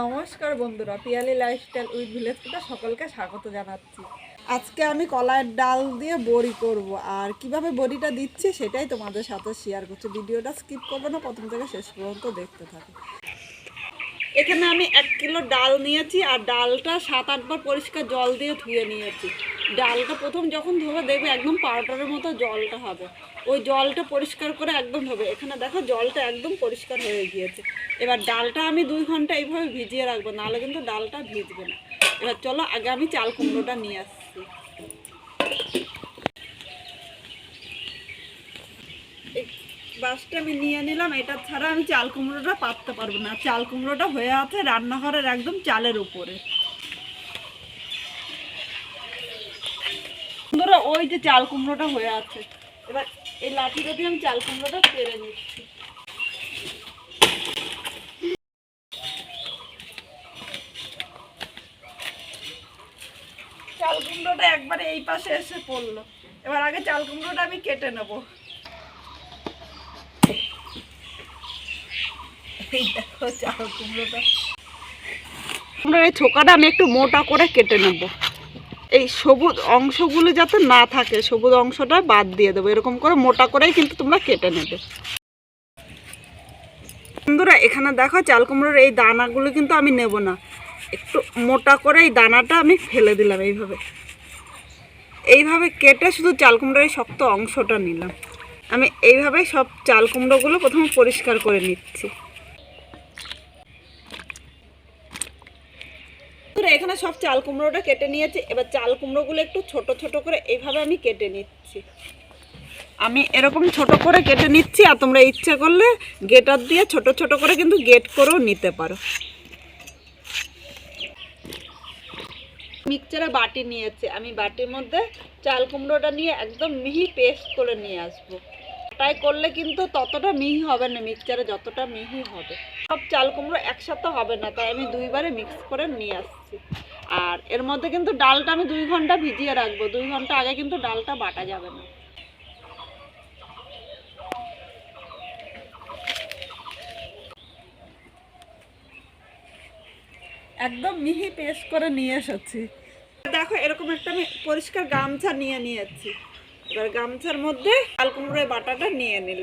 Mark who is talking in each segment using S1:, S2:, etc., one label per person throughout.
S1: নমস্কার বন্ধুরা, Piyali lifestyle with village থেকে সকলকে স্বাগত জানাচ্ছি। আজকে আমি কলাইয়ের ডাল দিয়ে বড়ি করব, আর কীভাবে বড়িটা দিচ্ছি সেটাই তোমাদের সাথে শেয়ার করছি। ভিডিওটা স্কিপ করবে না, প্রথম থেকে শেষ পর্যন্ত দেখতে থাকো। এখানে আমি এক কিলো ডাল নিয়েছি, আর ডালটা সাত আটবার পরিষ্কার জল দিয়ে ধুয়ে নিয়েছি। ডালটা প্রথম যখন ধোবে, দেখবে একদম পাউডারের মতো জলটা হবে। ওই জলটা পরিষ্কার করে একদম হবে এখানে দেখো জলটা একদম পরিষ্কার হয়ে গিয়েছে। এবার ডালটা আমি দুই ঘণ্টা এইভাবে ভিজিয়ে রাখব, নাহলে কিন্তু ডালটা ভিজবে না। এবার চলো আগে আমি চাল কুমড়োটা নিয়ে আসছি। বাসটা আমি নিয়ে নিলাম, এটা ছাড়া আমি চাল কুমড়োটা পাততে পারব না। চাল কুমড়োটা হয়ে আছে রান্নাঘরের একদম চালের উপরে। ওই যে চাল কুমড়োটা হয়ে আছে। এবার এই লাঠিটা দিয়ে আমি চাল কুমড়োটা পেরে নিচ্ছি। চাল কুমড়োটা একবারে এই পাশে এসে পড়ল। এবার আগে চাল কুমড়োটা আমি কেটে নেব। দেখো চাল কুমড়োটা। এই ছোকাটা আমি একটু মোটা করে কেটে নেব। এই সবুজ অংশগুলো যাতে না থাকে, সবুজ অংশটা বাদ দিয়ে দেবো। এরকম করে মোটা করেই কিন্তু তোমরা কেটে নেবে। বন্ধুরা, এখানে দেখো চাল কুমড়োর এই দানাগুলো কিন্তু আমি নেব না। একটু মোটা করে এই দানাটা আমি ফেলে দিলাম এইভাবে। এইভাবে কেটে শুধু চাল কুমড়োর এই শক্ত অংশটা নিলাম। আমি এইভাবে সব চাল কুমড়োগুলো প্রথমে পরিষ্কার করে নিচ্ছি বন্ধুরা, এখানে সব চাল কুমড়োটা কেটে নিয়েছি। এবার চাল কুমড়োগুলো একটু ছোট ছোট করে এইভাবে আমি কেটে নিচ্ছি। আমি এরকম ছোট করে কেটে নিচ্ছি আর তোমরা ইচ্ছে করলে গেটার দিয়ে ছোট ছোট করে কিন্তু গেট করেও নিতে পারো। মিক্সচারে বাটি নিয়েছি। আমি বাটির মধ্যে চাল কুমড়োটা নিয়ে একদম মিহি পেস্ট করে নিয়ে আসব। তাই করলে কিন্তু ততটা মিহি হবে না, মিক্সচারে যতটা মিহি হবে। সব চাল কুমড়ো একসাথে হবে না, তাই আমি দুইবারে মিক্স করে নিয়ে আসছি। আর এর মধ্যে কিন্তু ডালটা আমি দুই ঘণ্টা ভিজিয়ে রাখব। দুই ঘণ্টা আগে কিন্তু ডালটা বাটা যাবে না। একদম মিহি পেস্ট করে নিয়ে এসেছি। দেখো এরকম একটা আমি পরিষ্কার গামছা নিয়ে নিয়েছি। এবার গামছার মধ্যে চাল কুমড়োর বাটাটা নিয়ে নিল।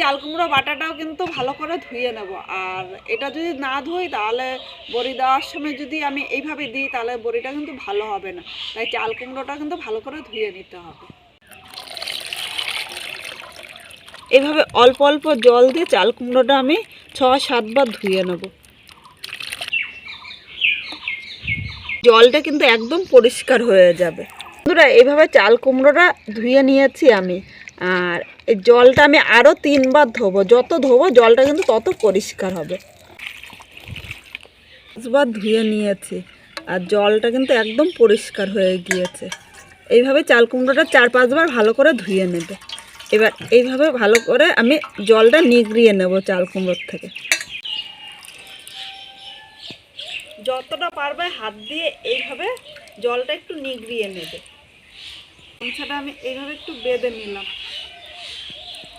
S1: চাল কুমড়ো, বাটাটাও কিন্তু ভালো করে ধুয়ে নেব। আর এটা যদি না ধুই, তাহলে বড়ি দেওয়ার সময় যদি আমি এইভাবে দিই, তাহলে বড়িটা কিন্তু ভালো হবে না। তাই চাল, কুমড়োটা কিন্তু ভালো করে ধুয়ে নিতে হবে। এভাবে অল্প অল্প জল দিয়ে চাল, কুমড়োটা আমি ছ সাতবার ধুয়ে নেব। জলটা কিন্তু একদম পরিষ্কার হয়ে যাবে। বন্ধুরা এইভাবে চাল, কুমড়োটা ধুয়ে নিয়েছি আমি। আর এই জলটা আমি আরও তিনবার ধোবো। যত ধোবো, জলটা কিন্তু তত পরিষ্কার হবে। পাঁচবার ধুয়ে নিয়েছি, আর জলটা কিন্তু একদম পরিষ্কার হয়ে গিয়েছে। এইভাবে চাল কুমড়োটা চার পাঁচবার ভালো করে ধুয়ে নেবে। এবার এইভাবে ভালো করে আমি জলটা নিগড়িয়ে নেব চাল কুমড়োর থেকে। যতটা পারবে হাত দিয়ে এইভাবে জলটা একটু নিগড়িয়ে নেবে। গামছাটা আমি এইভাবে একটু বেঁধে নিলাম।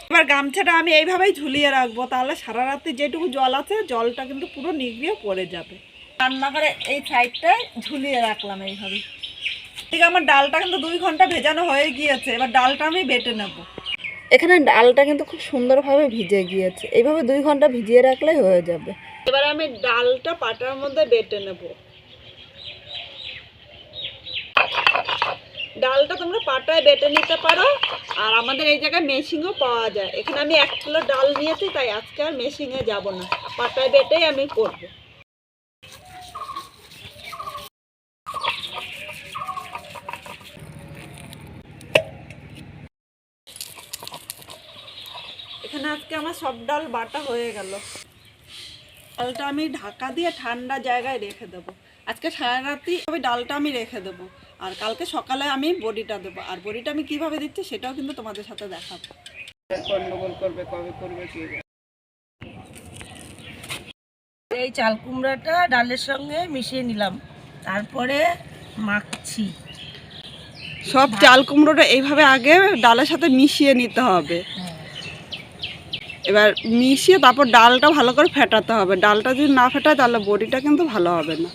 S1: এবার গামছাটা আমি এইভাবেই ঝুলিয়ে রাখব তাহলে সারা রাতে যেটুকু জল আছে জলটা কিন্তু পুরো নিগড়িয়ে পড়ে যাবে। রান্নাঘরে এই সাইডটায় ঝুলিয়ে রাখলাম এইভাবে ঠিক আমার ডালটা কিন্তু দুই ঘণ্টা ভেজানো হয়ে গিয়েছে এবার ডালটা আমি বেটে নেব। এখানে ডালটা কিন্তু খুব সুন্দরভাবে ভিজে গিয়েছে এইভাবে দুই ঘণ্টা ভিজিয়ে রাখলে হয়ে যাবে। এবার আমি ডালটা পাটার মধ্যে বেটে নেব। ডালটা তোমরা পাটায় বেটে নিতে পারো আমাদের এই জায়গায় মেশিনও পাওয়া যায়। এখানে আমি এক কিলো ডাল নিয়েছি, তাই আজকে আর মেশিনে যাব না। পাটায় বেটেই আমি করব। এখানে আজকে আমার সব ডাল বাটা হয়ে গেল। ডালটা আমি ঢাকা দিয়ে ঠান্ডা জায়গায় রেখে দেবো। আজকে সারা রাতি ওই ডালটা আমি রেখে দেবো। আর কালকে সকালে আমি বড়িটা দেবো। আর বড়িটা আমি কীভাবে দিচ্ছি সেটাও কিন্তু তোমাদের সাথে দেখাবো।
S2: গন্ডগোল করবে কবে করবে কি
S3: এই চাল কুমড়াটা ডালের সঙ্গে মিশিয়ে নিলাম। তারপরে মাখছি।
S1: সব চাল কুমড়োটা এইভাবে আগে ডালের সাথে মিশিয়ে নিতে হবে। এবার মিশিয়ে তারপর ডালটা ভালো করে ফেটাতে হবে। ডালটা যদি না ফেটায় তাহলে বড়িটা কিন্তু ভালো হবে না।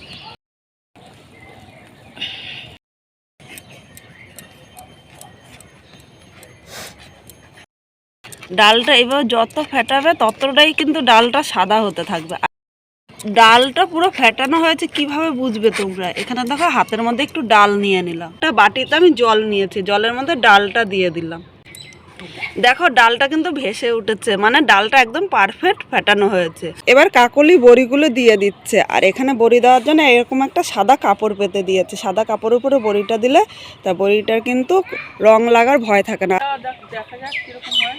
S3: ডালটা এবার যত ফেটাবে ততটাই কিন্তু ডালটা সাদা হতে থাকবে। ডালটা পুরো ফেটানো হয়েছে, কীভাবে বুঝবে তোমরা? এখানে দেখো হাতের মধ্যে একটু ডাল নিয়ে নিলাম। একটা বাটিতে আমি জল নিয়েছি, জলের মধ্যে ডালটা দিয়ে দিলাম। দেখো ডালটা কিন্তু ভেসে উঠেছে মানে ডালটা একদম পারফেক্ট ফেটানো হয়েছে।
S1: এবার কাকলি বড়িগুলো দিয়ে দিচ্ছে, আর এখানে বড়ি দেওয়ার জন্য এরকম একটা সাদা কাপড় পেতে দিয়েছে। সাদা কাপড়ের উপরে বড়িটা দিলে তা বড়িটার কিন্তু রং লাগার ভয় থাকে না।
S3: দেখা যাক কীরকম হয়।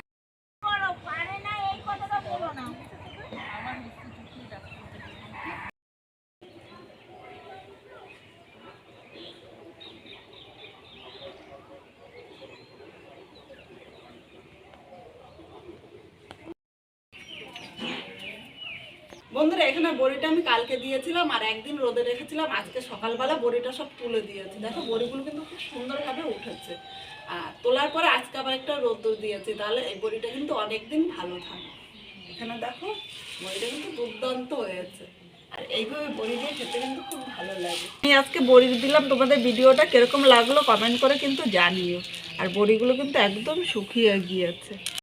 S1: বন্ধুরা, এখানে বড়িটা আমি কালকে দিয়েছিলাম আর একদিন রোদে রেখেছিলাম। আজকে সকালবেলা বড়িটা সব তুলে দিয়েছি। দেখো, বড়িগুলো কিন্তু খুব সুন্দরভাবে উঠেছে। আর তোলার পরে আজকে আবার একটা রোদ দিয়েছি। তাহলে এই বড়িটা কিন্তু অনেকদিন ভালো থাকে এখানে দেখো, বড়িটা কিন্তু দুর্দান্ত হয়েছে। আর বড়ি দিয়ে খেতে কিন্তু খুব ভালো লাগে। আমি আজকে বড়ি দিলাম, তোমাদের ভিডিওটা কীরকম লাগল কমেন্ট করে কিন্তু জানিও। আর বড়িগুলো কিন্তু একদম শুকিয়ে গিয়েছে।